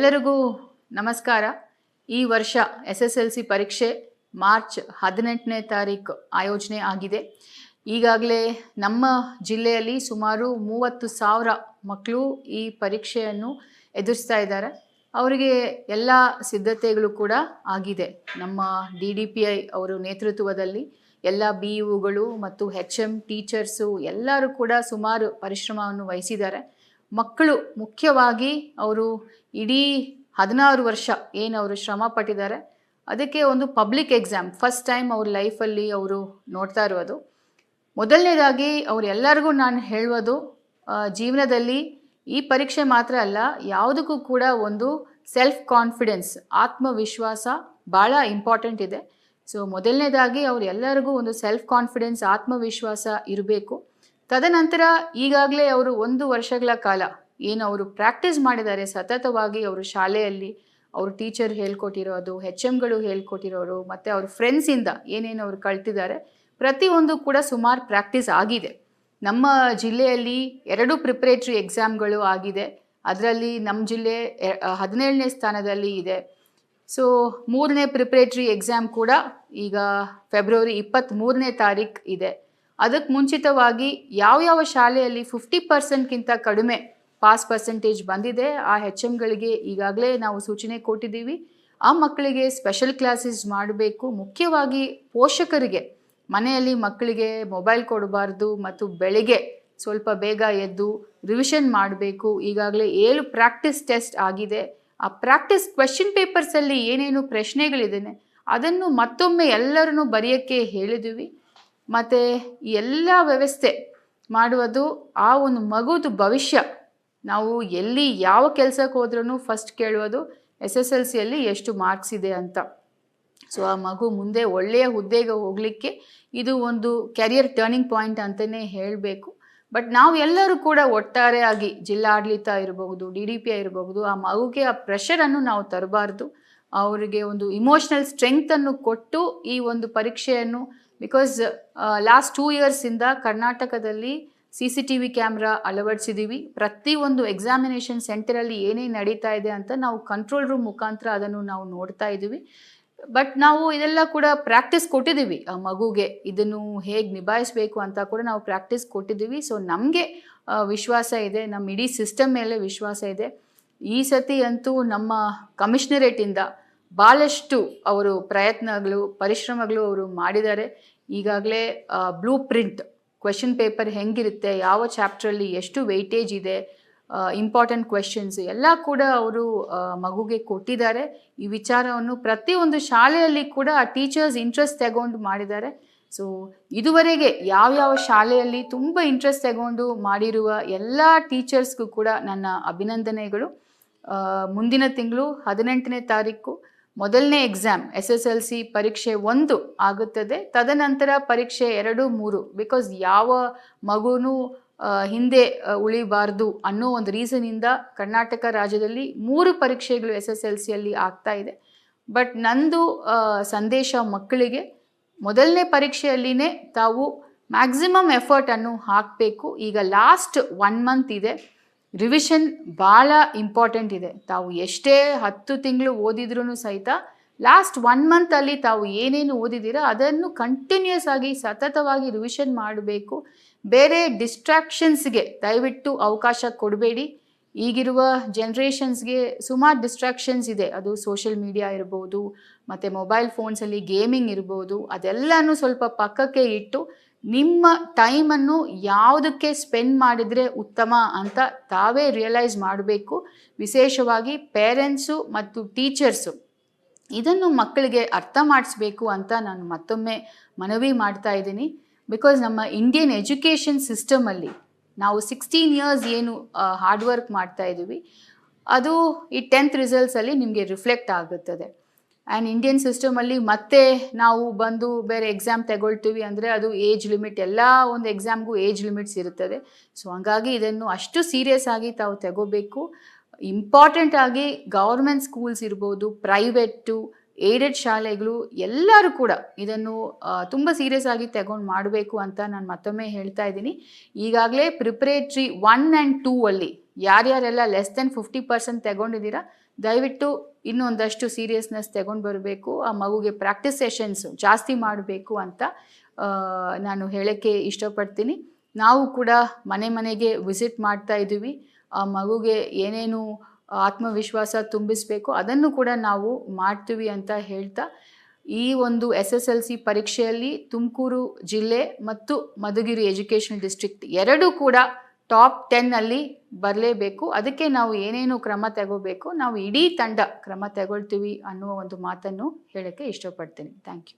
ಎಲ್ಲರಿಗೂ ನಮಸ್ಕಾರ. ಈ ವರ್ಷ ಎಸ್ ಎಸ್ ಎಲ್ ಸಿ ಪರೀಕ್ಷೆ ಮಾರ್ಚ್ ಹದಿನೆಂಟನೇ ತಾರೀಕು ಆಯೋಜನೆ ಆಗಿದೆ. ಈಗಾಗಲೇ ನಮ್ಮ ಜಿಲ್ಲೆಯಲ್ಲಿ ಸುಮಾರು ಮೂವತ್ತು ಸಾವಿರ ಮಕ್ಕಳು ಈ ಪರೀಕ್ಷೆಯನ್ನು ಎದುರಿಸ್ತಾ ಇದ್ದಾರೆ. ಅವರಿಗೆ ಎಲ್ಲ ಸಿದ್ಧತೆಗಳು ಕೂಡ ಆಗಿದೆ. ನಮ್ಮ ಡಿ ಡಿ ಪಿ ಐ ಅವರು ನೇತೃತ್ವದಲ್ಲಿ ಎಲ್ಲ ಬಿ ಇಗಳು ಮತ್ತು ಹೆಚ್ ಎಂ ಟೀಚರ್ಸು ಎಲ್ಲರೂ ಕೂಡ ಸುಮಾರು ಪರಿಶ್ರಮವನ್ನು ವಹಿಸಿದ್ದಾರೆ. ಮಕ್ಕಳು ಮುಖ್ಯವಾಗಿ ಅವರು ಇಡೀ ಹದಿನಾರು ವರ್ಷ ಏನು ಅವರು ಶ್ರಮ ಪಟ್ಟಿದ್ದಾರೆ, ಅದಕ್ಕೆ ಒಂದು ಪಬ್ಲಿಕ್ ಎಕ್ಸಾಮ್ ಫಸ್ಟ್ ಟೈಮ್ ಅವ್ರ ಲೈಫಲ್ಲಿ ಅವರು ನೋಡ್ತಾ ಇರೋದು. ಮೊದಲನೇದಾಗಿ ಅವರೆಲ್ಲರಿಗೂ ನಾನು ಹೇಳುವುದು ಜೀವನದಲ್ಲಿ ಈ ಪರೀಕ್ಷೆ ಮಾತ್ರ ಅಲ್ಲ, ಯಾವುದಕ್ಕೂ ಕೂಡ ಒಂದು ಸೆಲ್ಫ್ ಕಾನ್ಫಿಡೆನ್ಸ್ ಆತ್ಮವಿಶ್ವಾಸ ಭಾಳ ಇಂಪಾರ್ಟೆಂಟ್ ಇದೆ. ಸೊ ಮೊದಲನೇದಾಗಿ ಅವ್ರು ಎಲ್ಲರಿಗೂ ಒಂದು ಸೆಲ್ಫ್ ಕಾನ್ಫಿಡೆನ್ಸ್ ಆತ್ಮವಿಶ್ವಾಸ ಇರಬೇಕು. ತದನಂತರ ಈಗಾಗಲೇ ಅವರು ಒಂದು ವರ್ಷಗಳ ಕಾಲ ಏನು ಅವರು ಪ್ರಾಕ್ಟೀಸ್ ಮಾಡಿದ್ದಾರೆ ಸತತವಾಗಿ ಅವರು ಶಾಲೆಯಲ್ಲಿ, ಅವರು ಟೀಚರ್ ಹೇಳ್ಕೊಟ್ಟಿರೋದು ಹೆಚ್ ಎಮ್ಗಳು ಹೇಳ್ಕೊಟ್ಟಿರೋರು, ಮತ್ತು ಅವ್ರ ಫ್ರೆಂಡ್ಸಿಂದ ಏನೇನು ಅವರು ಕಲ್ತಿದ್ದಾರೆ ಪ್ರತಿಯೊಂದು ಕೂಡ ಸುಮಾರು ಪ್ರಾಕ್ಟೀಸ್ ಆಗಿದೆ. ನಮ್ಮ ಜಿಲ್ಲೆಯಲ್ಲಿ ಎರಡು ಪ್ರಿಪ್ರೇಟ್ರಿ ಎಕ್ಸಾಮ್ಗಳು ಆಗಿದೆ. ಅದರಲ್ಲಿ ನಮ್ಮ ಜಿಲ್ಲೆ ಹದಿನೇಳನೇ ಸ್ಥಾನದಲ್ಲಿ ಇದೆ. ಸೊ ಮೂರನೇ ಪ್ರಿಪ್ರೇಟ್ರಿ ಎಕ್ಸಾಮ್ ಕೂಡ ಈಗ ಫೆಬ್ರವರಿ ಇಪ್ಪತ್ತ್ಮೂರನೇ ತಾರೀಕು ಇದೆ. ಅದಕ್ಕೆ ಮುಂಚಿತವಾಗಿ ಯಾವ ಯಾವ ಶಾಲೆಯಲ್ಲಿ ಫಿಫ್ಟಿ ಪರ್ಸೆಂಟ್ಗಿಂತ ಕಡಿಮೆ ಪಾಸ್ ಪರ್ಸೆಂಟೇಜ್ ಬಂದಿದೆ, ಆ ಹೆಚ್ ಎಮ್ಗಳಿಗೆ ಈಗಾಗಲೇ ನಾವು ಸೂಚನೆ ಕೊಟ್ಟಿದ್ದೀವಿ. ಆ ಮಕ್ಕಳಿಗೆ ಸ್ಪೆಷಲ್ ಕ್ಲಾಸಸ್ ಮಾಡಬೇಕು. ಮುಖ್ಯವಾಗಿ ಪೋಷಕರಿಗೆ, ಮನೆಯಲ್ಲಿ ಮಕ್ಕಳಿಗೆ ಮೊಬೈಲ್ ಕೊಡಬಾರ್ದು ಮತ್ತು ಬೆಳಿಗ್ಗೆ ಸ್ವಲ್ಪ ಬೇಗ ಎದ್ದು ರಿವಿಷನ್ ಮಾಡಬೇಕು. ಈಗಾಗಲೇ ಏಳು ಪ್ರಾಕ್ಟೀಸ್ ಟೆಸ್ಟ್ ಆಗಿದೆ. ಆ ಪ್ರಾಕ್ಟೀಸ್ ಕ್ವೆಶನ್ ಪೇಪರ್ಸಲ್ಲಿ ಏನೇನು ಪ್ರಶ್ನೆಗಳಿದೆ, ಅದನ್ನು ಮತ್ತೊಮ್ಮೆ ಎಲ್ಲರನ್ನೂ ಬರೆಯೋಕ್ಕೆ ಹೇಳಿದ್ದೀವಿ. ಮತ್ತು ಎಲ್ಲ ವ್ಯವಸ್ಥೆ ಮಾಡುವುದು ಆ ಒಂದು ಮಗುದು ಭವಿಷ್ಯ. ನಾವು ಎಲ್ಲಿ ಯಾವ ಕೆಲಸಕ್ಕೆ ಹೋದ್ರೂ ಫಸ್ಟ್ ಕೇಳುವುದು ಎಸ್ ಎಸ್ ಎಲ್ ಸಿಯಲ್ಲಿ ಎಷ್ಟು ಮಾರ್ಕ್ಸ್ ಇದೆ ಅಂತ. ಸೊ ಆ ಮಗು ಮುಂದೆ ಒಳ್ಳೆಯ ಹುದ್ದೆಗೆ ಹೋಗಲಿಕ್ಕೆ ಇದು ಒಂದು ಕೆರಿಯರ್ ಟರ್ನಿಂಗ್ ಪಾಯಿಂಟ್ ಅಂತಲೇ ಹೇಳಬೇಕು. ಬಟ್ ನಾವು ಎಲ್ಲರೂ ಕೂಡ ಒಟ್ಟಾರೆಯಾಗಿ ಜಿಲ್ಲಾಡಳಿತ ಇರಬಹುದು ಡಿ ಡಿ ಪಿ ಇರಬಹುದು ಆ ಮಗುಗೆ ಆ ಪ್ರೆಷರನ್ನು ನಾವು ತರಬಾರ್ದು. ಅವರಿಗೆ ಒಂದು ಇಮೋಷ್ನಲ್ ಸ್ಟ್ರೆಂಗ್ತನ್ನು ಕೊಟ್ಟು ಈ ಒಂದು ಪರೀಕ್ಷೆಯನ್ನು ಬಿಕಾಸ್ ಲಾಸ್ಟ್ ಟೂ ಇಯರ್ಸಿಂದ ಕರ್ನಾಟಕದಲ್ಲಿ C C T V camera ಅಳವಡಿಸಿದ್ದೀವಿ ಪ್ರತಿಯೊಂದು ಎಕ್ಸಾಮಿನೇಷನ್ ಸೆಂಟರಲ್ಲಿ ಏನೇನು ನಡೀತಾ ಇದೆ ಅಂತ ನಾವು ಕಂಟ್ರೋಲ್ ರೂಮ್ ಮುಖಾಂತರ ಅದನ್ನು ನಾವು ನೋಡ್ತಾ ಇದ್ದೀವಿ. ಬಟ್ ನಾವು ಇದೆಲ್ಲ ಕೂಡ ಪ್ರಾಕ್ಟೀಸ್ ಕೊಟ್ಟಿದ್ದೀವಿ. ಆ ಮಗುಗೆ ಇದನ್ನು ಹೇಗೆ ನಿಭಾಯಿಸಬೇಕು ಅಂತ ಕೂಡ ನಾವು ಪ್ರಾಕ್ಟೀಸ್ ಕೊಟ್ಟಿದ್ದೀವಿ. ಸೊ ನಮಗೆ ವಿಶ್ವಾಸ ಇದೆ. ನಮ್ಮ ಇಡೀ ಸಿಸ್ಟಮ್ ಮೇಲೆ ವಿಶ್ವಾಸ ಇದೆ. ಈ ಸತಿ ಅಂತೂ ನಮ್ಮ ಕಮಿಷನರೇಟಿಂದ ಭಾಳಷ್ಟು ಅವರು ಪ್ರಯತ್ನಗಳು, ಪರಿಶ್ರಮಗಳು ಅವರು ಮಾಡಿದ್ದಾರೆ. ಈಗಾಗಲೇ ಬ್ಲೂ ಪ್ರಿಂಟ್ ಕ್ವೆಶನ್ ಪೇಪರ್ ಹೆಂಗಿರುತ್ತೆ, ಯಾವ ಚಾಪ್ಟ್ರಲ್ಲಿ ಎಷ್ಟು ವೆಯ್ಟೇಜ್ ಇದೆ ಇಂಪಾರ್ಟೆಂಟ್ ಕ್ವೆಶನ್ಸ್ ಎಲ್ಲ ಕೂಡ ಅವರು ಮಗುಗೆ ಕೊಟ್ಟಿದ್ದಾರೆ. ಈ ವಿಚಾರವನ್ನು ಪ್ರತಿಯೊಂದು ಶಾಲೆಯಲ್ಲಿ ಕೂಡ ಟೀಚರ್ಸ್ ಇಂಟ್ರೆಸ್ಟ್ ತಗೊಂಡು ಮಾಡಿದ್ದಾರೆ. ಸೊ ಇದುವರೆಗೆ ಯಾವ್ಯಾವ ಶಾಲೆಯಲ್ಲಿ ತುಂಬ ಇಂಟ್ರೆಸ್ಟ್ ತಗೊಂಡು ಮಾಡಿರುವ ಎಲ್ಲ ಟೀಚರ್ಸ್ಗೂ ಕೂಡ ನನ್ನ ಅಭಿನಂದನೆಗಳು. ಮುಂದಿನ ತಿಂಗಳು ಹದಿನೆಂಟನೇ ತಾರೀಕು ಮೊದಲನೇ exam S S L C ಪರೀಕ್ಷೆ ಒಂದು ಆಗುತ್ತದೆ. ತದನಂತರ ಪರೀಕ್ಷೆ ಎರಡು, ಮೂರು. ಬಿಕಾಸ್ ಯಾವ ಮಗುನೂ ಹಿಂದೆ ಉಳಿಬಾರ್ದು ಅನ್ನೋ ಒಂದು ರೀಸನಿಂದ ಕರ್ನಾಟಕ ರಾಜ್ಯದಲ್ಲಿ ಮೂರು ಪರೀಕ್ಷೆಗಳು ಎಸ್ ಎಸ್ ಎಲ್ ಸಿಯಲ್ಲಿ ಆಗ್ತಾ ಇದೆ. ಬಟ್ ನಂದು ಸಂದೇಶ ಮಕ್ಕಳಿಗೆ ಮೊದಲನೇ ಪರೀಕ್ಷೆಯಲ್ಲಿನೇ ತಾವು ಮ್ಯಾಕ್ಸಿಮಮ್ ಎಫರ್ಟನ್ನು ಹಾಕಬೇಕು. ಈಗ ಲಾಸ್ಟ್ ಒನ್ ಮಂತ್ ಇದೆ. ರಿವಿಷನ್ ಭಾಳ ಇಂಪಾರ್ಟೆಂಟ್ ಇದೆ. ತಾವು ಎಷ್ಟೇ ಹತ್ತು ತಿಂಗಳು ಓದಿದ್ರೂ ಸಹಿತ ಲಾಸ್ಟ್ ಒನ್ ಮಂತಲ್ಲಿ ತಾವು ಏನೇನು ಓದಿದ್ದೀರಾ ಅದನ್ನು ಕಂಟಿನ್ಯೂಸ್ ಆಗಿ ಸತತವಾಗಿ ರಿವಿಷನ್ ಮಾಡಬೇಕು. ಬೇರೆ ಡಿಸ್ಟ್ರಾಕ್ಷನ್ಸ್ಗೆ ದಯವಿಟ್ಟು ಅವಕಾಶ ಕೊಡಬೇಡಿ. ಈಗಿರುವ ಜನ್ರೇಷನ್ಸ್ಗೆ ಸುಮಾರು ಡಿಸ್ಟ್ರಾಕ್ಷನ್ಸ್ ಇದೆ. ಅದು ಸೋಷಿಯಲ್ ಮೀಡಿಯಾ ಇರ್ಬೋದು, ಮತ್ತು ಮೊಬೈಲ್ ಫೋನ್ಸಲ್ಲಿ ಗೇಮಿಂಗ್ ಇರ್ಬೋದು, ಅದೆಲ್ಲನೂ ಸ್ವಲ್ಪ ಪಕ್ಕಕ್ಕೆ ಇಟ್ಟು ನಿಮ್ಮ ಟೈಮನ್ನು ಯಾವುದಕ್ಕೆ ಸ್ಪೆಂಡ್ ಮಾಡಿದರೆ ಉತ್ತಮ ಅಂತ ತಾವೇ ರಿಯಲೈಸ್ ಮಾಡಬೇಕು. ವಿಶೇಷವಾಗಿ ಪೇರೆಂಟ್ಸು ಮತ್ತು ಟೀಚರ್ಸು ಇದನ್ನು ಮಕ್ಕಳಿಗೆ ಅರ್ಥ ಮಾಡಿಸ್ಬೇಕು ಅಂತ ನಾನು ಮತ್ತೊಮ್ಮೆ ಮನವಿ ಮಾಡ್ತಾ ಇದ್ದೀನಿ. ಬಿಕಾಸ್ ನಮ್ಮ ಇಂಡಿಯನ್ ಎಜುಕೇಷನ್ ಸಿಸ್ಟಮಲ್ಲಿ ನಾವು ಸಿಕ್ಸ್ಟೀನ್ ಇಯರ್ಸ್ ಏನು ಹಾರ್ಡ್ ವರ್ಕ್ ಮಾಡ್ತಾ ಇದ್ದೀವಿ. ಅದು ಈ ಟೆಂತ್ ರಿಸಲ್ಟ್ಸಲ್ಲಿ ನಿಮಗೆ ರಿಫ್ಲೆಕ್ಟ್ ಆಗುತ್ತದೆ. ಆ್ಯಂಡ್ ಇಂಡಿಯನ್ ಸಿಸ್ಟಮಲ್ಲಿ ಮತ್ತೆ ನಾವು ಬಂದು ಬೇರೆ ಎಕ್ಸಾಮ್ ತಗೊಳ್ತೀವಿ ಅಂದರೆ ಅದು ಏಜ್ ಲಿಮಿಟ್ ಎಲ್ಲ ಒಂದು ಎಕ್ಸಾಮ್ಗೂ ಏಜ್ ಲಿಮಿಟ್ಸ್ ಇರುತ್ತದೆ. ಸೊ ಹಂಗಾಗಿ ಇದನ್ನು ಅಷ್ಟು ಸೀರಿಯಸ್ ಆಗಿ ತಾವು ತಗೋಬೇಕು. ಇಂಪಾರ್ಟೆಂಟ್ ಆಗಿ ಗೌರ್ಮೆಂಟ್ ಸ್ಕೂಲ್ಸ್ ಇರ್ಬೋದು ಪ್ರೈವೇಟು ಏಡೆಡ್ ಶಾಲೆಗಳು ಎಲ್ಲರೂ ಕೂಡ ಇದನ್ನು ತುಂಬ ಸೀರಿಯಸ್ ಆಗಿ ತಗೊಂಡು ಮಾಡಬೇಕು ಅಂತ ನಾನು ಮತ್ತೊಮ್ಮೆ ಹೇಳ್ತಾ ಇದ್ದೀನಿ. ಈಗಾಗಲೇ ಪ್ರಿಪ್ರೇಟ್ರಿ ಒನ್ ಆ್ಯಂಡ್ ಟೂ ಅಲ್ಲಿ ಯಾರ್ಯಾರೆಲ್ಲ ಲೆಸ್ ದೆನ್ ಫಿಫ್ಟಿ ಪರ್ಸೆಂಟ್ ತಗೊಂಡಿದ್ದೀರಾ, ದಯವಿಟ್ಟು ಇನ್ನೊಂದಷ್ಟು ಸೀರಿಯಸ್ನೆಸ್ ತಗೊಂಡು ಬರಬೇಕು, ಆ ಮಗುಗೆ ಪ್ರಾಕ್ಟೀಸ್ ಸೆಷನ್ಸ್ ಜಾಸ್ತಿ ಮಾಡಬೇಕು ಅಂತ ನಾನು ಹೇಳೋಕ್ಕೆ ಇಷ್ಟಪಡ್ತೀನಿ. ನಾವು ಕೂಡ ಮನೆ ಮನೆಗೆ ವಿಸಿಟ್ ಮಾಡ್ತಾ ಇದ್ದೀವಿ. ಆ ಮಗುಗೆ ಏನೇನು ಆತ್ಮವಿಶ್ವಾಸ ತುಂಬಿಸಬೇಕು. ಅದನ್ನು ಕೂಡ ನಾವು ಮಾಡ್ತೀವಿ ಅಂತ ಹೇಳ್ತಾ, ಈ ಒಂದು ಎಸ್ ಎಸ್ ಎಲ್ ಸಿ ಪರೀಕ್ಷೆಯಲ್ಲಿ ತುಮಕೂರು ಜಿಲ್ಲೆ ಮತ್ತು ಮಧುಗಿರಿ ಎಜುಕೇಷನ್ ಡಿಸ್ಟ್ರಿಕ್ಟ್ ಎರಡೂ ಕೂಡ ಟಾಪ್ ಟೆನ್ನಲ್ಲಿ ಬರಲೇಬೇಕು. ಅದಕ್ಕೆ ನಾವು ಏನೇನು ಕ್ರಮ ತಗೋಬೇಕು, ನಾವು ಇಡೀ ತಂಡ ಕ್ರಮ ತಗೊಳ್ತೀವಿ ಅನ್ನುವ ಒಂದು ಮಾತನ್ನು ಹೇಳೋಕ್ಕೆ ಇಷ್ಟಪಡ್ತೀನಿ. Thank you